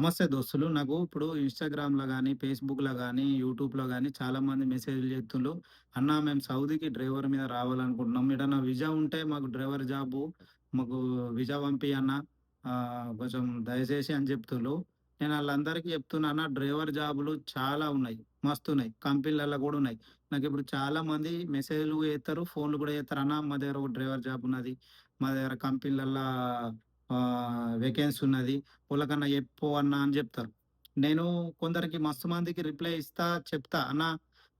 నమస్తే దోస్తులు. నాకు ఇప్పుడు ఇన్‌స్టాగ్రామ్‌లో కానీ ఫేస్‌బుక్‌లో కానీ యూట్యూబ్‌లో కానీ చాలామంది మెసేజ్‌లు చెప్తుండ్రు "అన్నా మేము సౌదీకి డ్రైవర్ మీద రావాలనుకుంటున్నాం. ఏదన్నా విజా ఉంటే మాకు డ్రైవర్ జాబు మాకు విజా పంపి అన్న. కొంచెం దయచేసి" అని చెప్తుండ్రు. నేను వాళ్ళందరికీ చెప్తున్నా అన్న డ్రైవర్ జాబులు చాలా ఉన్నాయి. మస్తున్నాయి. కంపెనీలలో కూడా ఉన్నాయి. నాకు ఇప్పుడు చాలామంది మెసేజ్‌లు చేస్తారు ఫోన్‌లు కూడా చేస్తారు "అన్న మా దగ్గర ఒక డ్రైవర్ జాబ్ ఉన్నది. మా దగ్గర కంపెనీలలో వేకెన్సీ ఉన్నది. ఓళ్ళకన్నా చెప్పు అన్నా అని చెప్తారు. నేను కొందరికి మస్తు మందికి రిప్లై ఇస్తా, చెప్తా. అన్న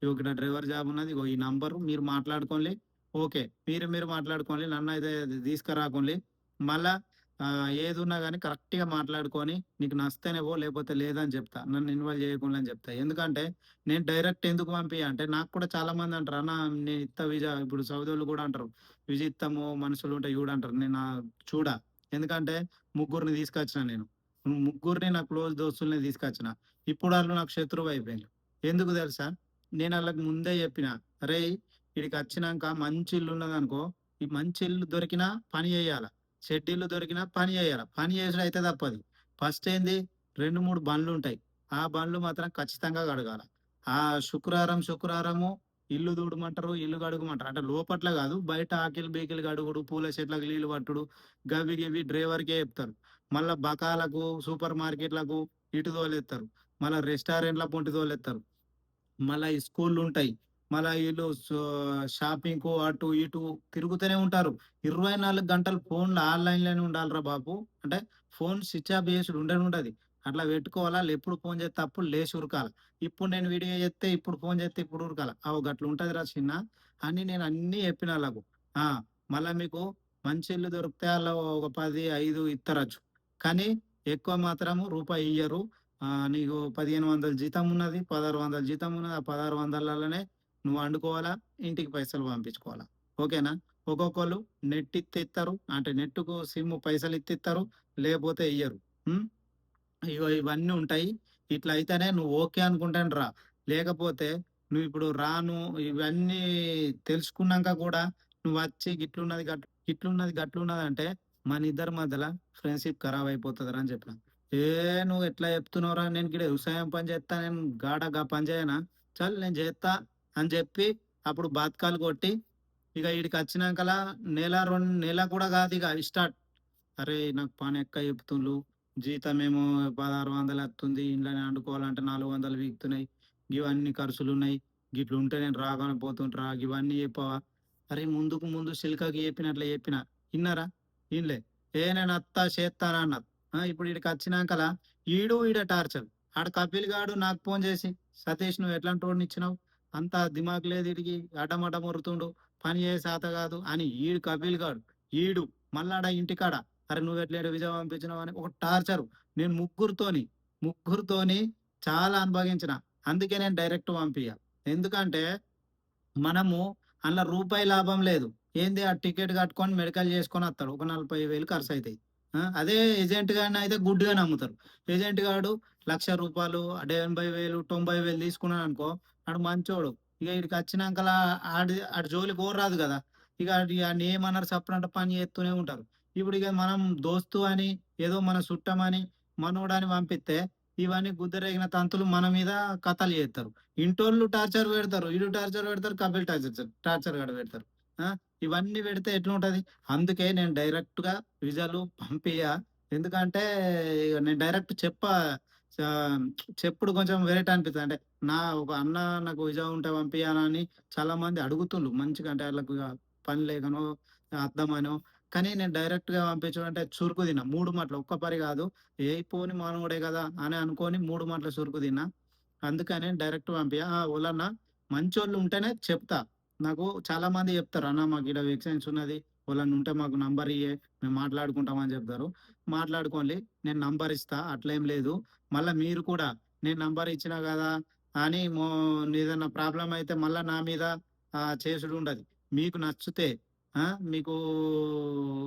ఇగో డ్రైవర్ జాబ్ ఉన్నది. ఇగో ఈ నంబరు మీరు మాట్లాడుకోండి. ఓకే. మీరు మీరు మాట్లాడుకోండి. నన్నయితే తీసుకురాకుండి. మళ్ళా ఏది ఏదున్నా కానీ కరెక్ట్‌గా మాట్లాడుకొని నీకు నస్తేనేవో లేకపోతే లేదని చెప్తా. నన్ను ఇన్వాల్వ్ చేయకుండా అని చెప్తా. ఎందుకంటే నేను డైరెక్ట్ ఎందుకు పంపియ అంటే నాకు కూడా చాలా మంది అంటారు. అన్న నేను ఇత్త విజ ఇప్పుడు సౌదోళ్ళు కూడా అంటారు. విజిత్తము ఇత్తాము మనుషులుంటే చూడంటారు నేను చూడా. ఎందుకంటే ముగ్గురిని తీసుకొచ్చిన నేను. ముగ్గురిని నా క్లోజ్ దోస్తుల్ని తీసుకొచ్చిన. ఇప్పుడు వాళ్ళు నాకు అయిపోయింది ఎందుకు తెలుసా? నేను వాళ్ళకి ముందే చెప్పిన. "అరేయ్! వచ్చినాక మంచి ఇల్లున్నదనుకో, ఈ మంచి ఇల్లు దొరికినా పని చేయాల. షెడ్ ఇల్లు దొరికినా పని చేయాల. పని చేసుడయితే తప్పది. ఫస్ట్ ఏంది 2, 3 బండ్లుంటాయి. ఆ బండ్లు మాత్రం ఖచ్చితంగా కడగాల. ఆ శుక్రవారం, శుక్రవారము ఇల్లు దూడమంటారు ఇల్లు కడుగమంటారు అంటే లోపట్ల కాదు. బయట ఆకిలి, బీకిలి కడుగుడు, పూల చెట్లకు నీళ్ళు పట్టుడు, గవి గివి డ్రైవర్‌కే చెప్తారు. మళ్ళీ బకాలకు, సూపర్ మార్కెట్‌లకు ఇటు తోలేస్తారు మళ్ళా రెస్టారెంట్‌ల పొంటి తోలేస్తారు మళ్ళీ స్కూళ్ళు ఉంటాయి మళ్ళీ వీళ్ళు షాపింగ్ షాపింగ్‌కు అటు ఇటు తిరుగుతూనే ఉంటారు. 24 గంటలు ఫోన్లు ఆన్‌లైన్‌లోనే ఉండాలిరా బాబు. అంటే ఫోన్ స్విచ్ ఆఫ్ చేసుడు ఉండని ఉండదు అట్లా పెట్టుకోవాలా. ఎప్పుడు ఫోన్ చేస్తే అప్పుడు లేచి ఉరకాలి ఇప్పుడు నేను వీడియో చేస్తే ఇప్పుడు ఫోన్ చేస్తే ఇప్పుడు ఉరకాల. ఉంటుంది రా చిన్న అని నేను అన్ని చెప్పిన వాళ్ళకు ఆ! మళ్ళా మీకు మంచి ఇల్లు దొరికితే అలా ఒక 10, 5 ఇత్తరచ్చు. కానీ ఎక్కువ మాత్రము రూపాయి ఇయ్యరు. నీకు పదిహేను వందల జీతం ఉన్నది. 1600 జీతం ఉన్నది. ఆ 1600లనే నువ్వు వండుకోవాలా, ఇంటికి పైసలు పంపించుకోవాలా. ఓకేనా? ఒక్కొక్కరు నెట్ ఇస్తారు అంటే నెట్‌కు సిమ్ పైసలు ఇస్తారు లేకపోతే ఇయ్యరు. ఇగో ఇవన్నీ ఉంటాయి. ఇట్లా అయితేనే నువ్వు ఓకే అనుకుంటాను రా. లేకపోతే నువ్వు ఇప్పుడు రాను ఇవన్నీ తెలుసుకున్నాక కూడా నువ్వు వచ్చి గిట్లున్నది గట్ గిట్లున్నది, గట్లున్నది అంటే మన ఇద్దరి మధ్యలో ఫ్రెండ్‌షిప్ ఖరాబ్ అయిపోతుంది అని చెప్పిన. ఏ నువ్వు ఎట్లా చెప్తున్నావురా? నేను గిడ వ్యవసాయం పని చేస్తా నేను గాఢగా పని చేయనా? చల్ నేను చేస్తా అని చెప్పి అప్పుడు బాత్కాలు కొట్టి ఇక వీడికి వచ్చినాకలా నెల, రెండు నెల కూడా కాదు ఇక స్టార్ట్. అరే నాకు పని జీతం ఏమో పదహారు వందలు వస్తుంది ఇంట్లోనే వండుకోవాలంటే 400 పీకుతున్నాయి. గివన్నీ ఖర్చులున్నాయి. గిట్లుంటే నేను రాగానే పోతుంటారా గివన్నీ చెప్పవా? అరే! ముందుకు ముందు సిల్కకి చెప్పినట్లే చెప్పిన. విన్నారా ఇన్లే ఏ నేను అత్తా చేస్తారా అన్నారు. ఆ! ఇప్పుడు వచ్చినాకలా ఈడు ఈడ టార్చర్. ఆడ కపిల్ గాడు నాకు ఫోన్ చేసి, "సతీష్ నువ్వు ఎట్లాంటి వాడిని ఇచ్చినావు అంత దిమాగ్ లేదు ఇడికి అడ్డమడ్డం మురుతుండు పని చేసే శాత కాదు" అని ఈడు కపిల్ గాడు. ఈడు మళ్ళాడ ఇంటికాడ అరే నువ్వు ఎట్లా విజయం పంపించినావు అని ఒక టార్చర్ నేను ముగ్గురితోని, ముగ్గురితోని చాలా అనుభవించిన. అందుకే నేను డైరెక్ట్ పంపించ ఎందుకంటే మనము అందులో రూపాయి లాభం లేదు. ఏంది ఆ టికెట్ కట్టుకొని మెడికల్ చేసుకొని వస్తాడు ఒక నలభై వేలు ఖర్చు అవుతాయి అదే ఏజెంట్ గారిని అయితే గుడ్డుగా నమ్ముతారు ఏజెంట్ గాడు రూ. 1,00,000 80,000, 90,000 తీసుకున్నాడనుకో ఆడు మంచోడు. ఇక ఇక్కడికి వచ్చినాక ఆడి ఆడి జోలి పోరు రాదు గదా! ఇక ఆడి ఆడిని పని చేస్తూనే ఉంటారు. ఇప్పుడు ఇక మనం దోస్తు అని, ఏదో మన చుట్టమని, మనోడని పంపిస్తే ఇవన్నీ గుద్దరేగిన తంతులు మన మీద కథలు చేస్తారు ఇంటోళ్ళు టార్చర్ పెడతారు. ఇటు టార్చర్ పెడతారు. కపిల్ టార్చర్ టార్చర్ కాడ పెడతారు. ఇవన్నీ పెడితే ఎట్లుంటది? అందుకే నేను డైరెక్ట్‌గా విజాలు పంపియ. ఎందుకంటే నేను డైరెక్ట్ చెప్ప చెప్పుడు కొంచెం వెరైటీ అనిపిస్తుంది అంటే నా ఒక అన్న నాకు విజా ఉంటే పంపియాలని అని చాలామంది అడుగుతుండ్రు. మంచిగా అంటే వాళ్ళకు పని లేకనో, అర్థమనో కానీ నేను డైరెక్ట్‌గా పంపించడం అంటే చురుకు తిన్నా. మూడు మాటలు ఒక్క పరి కాదు. ఏ పోని మానవుడే కదా! అని అనుకొని మూడు మాటలు చురుకు తిన్నా. అందుకని డైరెక్ట్ పంపియా ఆ! ఓలన్న మంచోళ్ళు ఉంటేనే చెప్తా. నాకు చాలామంది చెప్తారు. "అన్న మాకు ఇక్కడ ఎక్స్చేంజ్ ఉన్నది. ఓలన్న ఉంటే మాకు నంబర్ ఇయ్యే. మేము మాట్లాడుకుంటామని చెప్తారు. మాట్లాడుకోండి. నేను నంబర్ ఇస్తా. అట్లేం లేదు. మళ్ళా మీరు కూడా నేను నంబర్ ఇచ్చినా కదా అని ఏదైనా ప్రాబ్లం అయితే మళ్ళీ నా మీద చేసుడు ఉండదు మీకు నచ్చితే ఆ! మీకు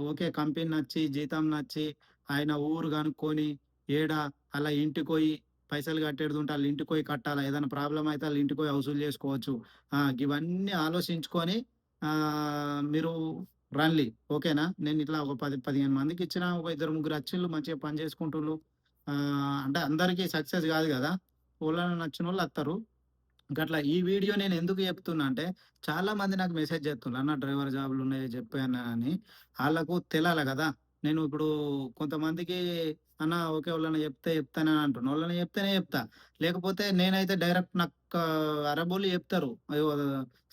ఓకే. కంపెనీ నచ్చి, జీతం నచ్చి, ఆయన ఊరు కనుక్కొని, ఏడ అలా ఇంటికి పోయి పైసలు కట్టేడు ఉంటే వాళ్ళు ఇంటికి పోయి కట్టాలా. ఏదైనా ప్రాబ్లం అయితే వాళ్ళు ఇంటికి పోయి వసూలు చేసుకోవచ్చు. ఇవన్నీ ఆలోచించుకొని మీరు రన్లీ ఓకేనా? నేను ఇట్లా ఒక పది పదిహేను మందికి ఇచ్చిన ఒక ఇద్దరు ముగ్గురు అచ్చిళ్ళు మంచిగా పని చేసుకుంటుళ్ళు. అంటే అందరికీ సక్సెస్ కాదు కదా ఊళ్ళో నచ్చిన వాళ్ళు వస్తారు గట్లా ఈ వీడియో నేను ఎందుకు చెప్తున్నా అంటే, చాలా మంది నాకు మెసేజ్ చేస్తున్నారు "అన్న డ్రైవర్ జాబులు ఉన్నాయి చెప్పాను అని. వాళ్ళకు తెలాలి కదా నేను ఇప్పుడు కొంతమందికి అన్న ఓకే. వాళ్ళని చెప్తే చెప్తానని అంటున్నా. వాళ్ళని చెప్తేనే చెప్తా లేకపోతే నేనైతే డైరెక్ట్ నాకు అరబోలు చెప్తారు అయ్యో!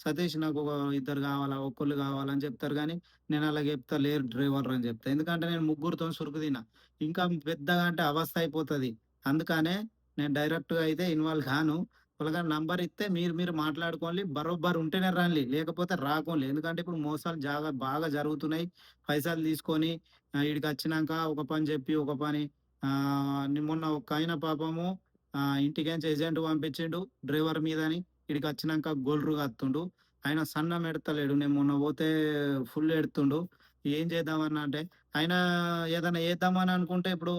సతీష్ నాకు ఇద్దరు కావాలా ఒక్కళ్ళు కావాలని చెప్తారు కానీ నేను అలా చెప్తా లేరు డ్రైవర్ అని చెప్తా ఎందుకంటే నేను ముగ్గురుతో సురుకు తిన్నా. ఇంకా పెద్దగా అంటే అవస్థ అయిపోతుంది అందుకనే నేను డైరెక్ట్‌గా అయితే ఇన్వాల్వ్ కాను ఒకళ్ళ నంబర్ ఇస్తే మీరు మీరు మాట్లాడుకోండి. బరోబ్బర్ ఉంటేనే రండి. లేకపోతే రాకోండి ఎందుకంటే ఇప్పుడు మోసాలు జాగా బాగా జరుగుతున్నాయి. పైసలు తీసుకొని ఇడికి వచ్చినాక ఒక పని చెప్పి ఒక పని మొన్న ని మొన్న పాపము ఇంటికేంచి ఏజెంట్ పంపించిండు డ్రైవర్ మీదని. ఈడికొచ్చినంక గొర్రు కత్తుండు. ఆయన సన్నం ఎడతలేడు. నేను మొన్న పోతే ఫుల్ ఎడుతుండు. ఏం చేద్దామన్నా అంటే, ఆయన ఏదైనా చేద్దామని అనుకుంటే ఇప్పుడు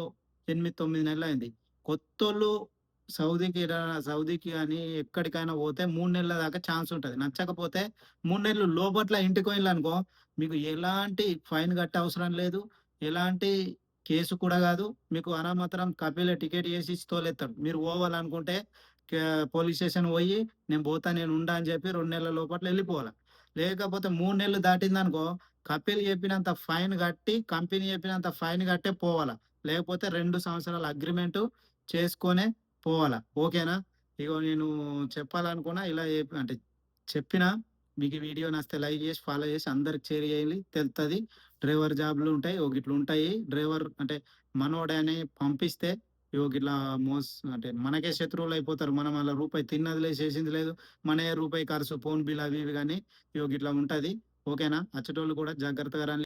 ఎనిమిది తొమ్మిది నెలలు అయింది కొత్తోళ్ళు సౌదీకి సౌదీకి కానీ ఎక్కడికైనా పోతే మూడు నెలల దాకా ఛాన్స్ ఉంటుంది. నచ్చకపోతే మూడు నెలలు లోపట్ల ఇంటికి పోయిల్లనుకో మీకు ఎలాంటి ఫైన్ కట్టే అవసరం లేదు. ఎలాంటి కేసు కూడా కాదు. మీకు అనామతరం కపిల టికెట్ వేసి తోలేస్తాడు మీరు పోవాలనుకుంటే పోలీస్ స్టేషన్ పోయి నేను పోతా నేను ఉండా అని చెప్పి రెండు నెలల లోపట్ల వెళ్ళిపోవాలి. లేకపోతే మూడు నెలలు దాటిందనుకో కపిల్ చెప్పినంత ఫైన్ కట్టి, కంపెనీ చెప్పినంత ఫైన్ కట్టే పోవాలా. లేకపోతే రెండు సంవత్సరాల అగ్రిమెంటు చేసుకొనే పోవాలా ఓకేనా? ఇగో నేను చెప్పాలనుకున్న ఇలా అంటే చెప్పినా. మీకు వీడియో నచ్చితే లైక్ చేసి, ఫాలో చేసి అందరికి షేర్ చేయాలి తెలుస్తుంది డ్రైవర్ జాబ్లు ఉంటాయి ఒక ఇట్లా ఉంటాయి డ్రైవర్ అంటే మనోడని పంపిస్తే ఇగో గిట్లా మోస్ అంటే మనకే శత్రువులయిపోతారు. మనం అలా రూపాయి తిన్నది లేదు, చేసింది లేదు. మనయే రూపాయి ఖర్చు ఫోన్ బిల్ అవి ఇవి కానీ ఇగో గిట్లా ఉంటుంది ఓకేనా? అచ్చేటోళ్ళు కూడా జాగ్రత్తగా